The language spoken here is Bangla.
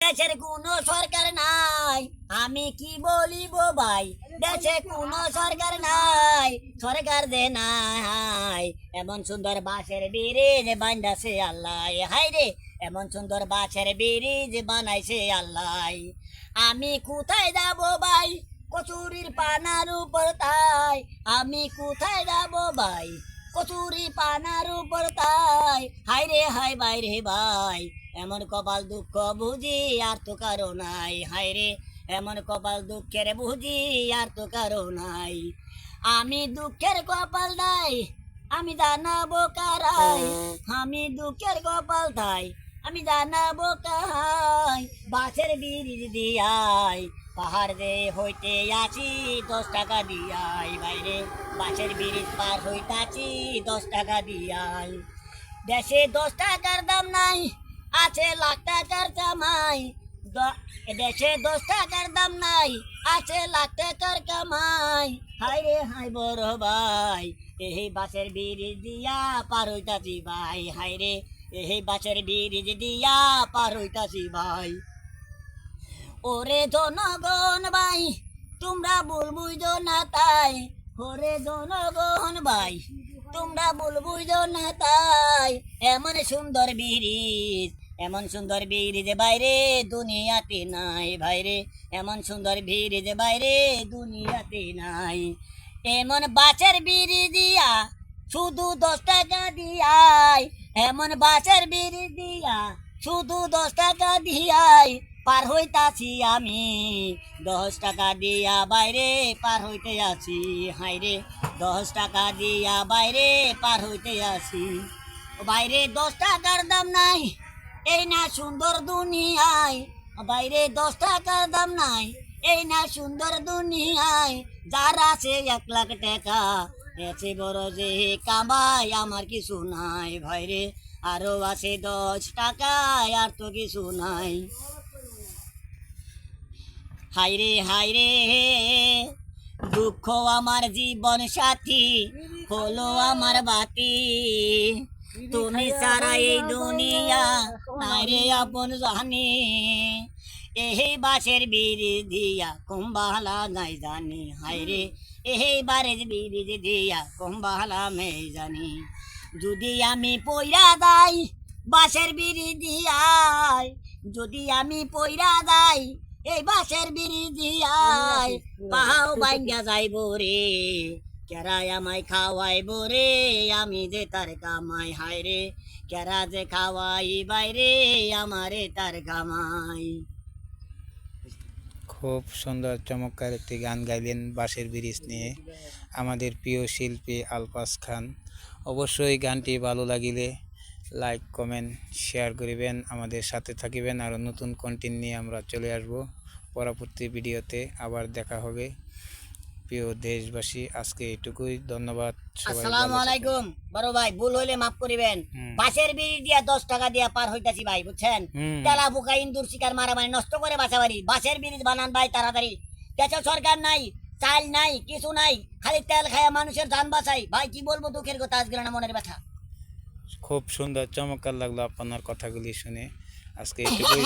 দেশের কোনো সরকার নাই। আমি কি বলিব ভাই? দেশে কোনো সরকার নাই, সরকার দে নাই। এমন সুন্দর বাঁশের ব্রিজ বান্ধাছে আল্লাহ। হাই রে, এমন সুন্দর বাঁশের ব্রিজ বানাইছে আল্লাহ। আমি কোথায় যাব ভাই? কচুরির পানার উপর তাই। আমি কোথায় যাব ভাই? কচুরি পানার উপর তাই। হাই রে হাই ভাই রে ভাই, এমন কপাল দুঃখ বুঝি আর তো কারও নাই। হাই রে, এমন কপাল দুঃখের বুঝি আর তো কারও নাই। আমি দুঃখের কপাল নাই আমি জানাব কারাই। আমি দুঃখের কপাল তাই, আমি জানাব কাহাই বাসের ব্রিজ দিয়াই পাহাড় দে হইতে আছি দশ টাকা দিয়াই বাইরে। বাসের ব্রিজ পার হইতাছি, দশ টাকা দিয়াই। দেশে দশ টাকার দাম নাই, আছে লাখ টাকার কামাই। দেশে দশ টাকার দাম নাই, আছে লাখ টাকার কামাই। হাই রে, হাই বড় ভাই, এই বাসের ব্রিজ দিয়া পার হইতাছি ভাই। হাই রে, এই বাসের ব্রিজ দিয়া পার হইতাছি ভাই। ওরে জনগণ ভাই, তোমরা ভুল বুঝো না তাই। ওরে জনগণ ভাই, তোমরা ভুল বুঝো না তাই। এমন সুন্দর ব্রিজ, এমন সুন্দর ব্রিজ বাইরে দুনিয়াতে নাই ভাইরে। এমন সুন্দর ব্রিজ বাইরে দুনিয়াতে নাই। এমন বাসের ব্রিজ দিয়া, শুধু দশ টাকা দিয়াই এমন বাসের ব্রিজ দিয়া, শুধু দশ টাকা দিয়াই পার হইতাছি আমি। দশ টাকা দিয়া বাইরে পার হইতে আছি। হাইরে দশ টাকা দিয়া বাইরে পার হইতে আছি। বাইরে দশ টাকার দাম নাই, এই না সুন্দর দুনিয়ায়। বাইরে দশ টাকার দাম নাই, এই না সুন্দর দুনিয়ায়। যার আছে এক লাখ টাকা এসে বড় যে কামাই, আমার কিছু নাই। ভাইরে, আরও আছে দশ টাকায়, আর তো কিছু নাই। হাইরে হাইরে দুঃখ আমার জীবন সাথী, হলো আমার বাতি। তুমি সারা এই দুনিয়া নারে আপন জানি। এই বাসের বীর দিয়া কুম্বালা নাই জানি। হাইরে এই বারের বীর দিয়া কুম্বালা মে জানি। যদি আমি পইরা যাই বাসের বিড়ি দিয়াই, যদি আমি পইরা যাই এই বাসের বিড়ি দিয়াই পাহাও বাইঙ্গা যাইব রে কেরাই আমায় খাওয়াইব রে আমি যে তার কামাই হায় রে কেরা যে খাওয়াই বাইরে আমারে তার কামাই। খুব সুন্দর চমৎকার একটি গান গাইলেন বাঁশের ব্রিজ নিয়ে আমাদের প্রিয় শিল্পী আলপাস খান। অবশ্যই গানটি ভালো লাগিলে লাইক কমেন্ট শেয়ার করিবেন আমাদের সাথে থাকিবেন। আরও নতুন কন্টেন্ট নিয়ে আমরা চলে আসব। পরবর্তী ভিডিওতে আবার দেখা হবে। প্রিয় দেশবাসী আজকে এটুকুই। ধন্যবাদ। আসসালামু আলাইকুম। বড় ভাই ভুল হইলে মাফ করিবেন। বাসের বিড়ি দিয়া দশ টাকা দিয়া পার হইতাছি ভাই বুঝছেন? তেলা বুকা ইন্দুর শিকার মারামারি নষ্ট করে বাসাবাড়ি বাসের ব্রিজ বানান ভাই তাড়াতাড়ি। দেশে সরকার নাই চাল নাই কিছু নাই। খালি তেল খায়া মানুষের যান বাঁচাই। ভাই কি বলব দুঃখের কথা? আজকে না মনের ব্যথা। খুব সুন্দর চমৎকার লাগল আপনার কথাগুলি শুনে। আজকে এটুকুই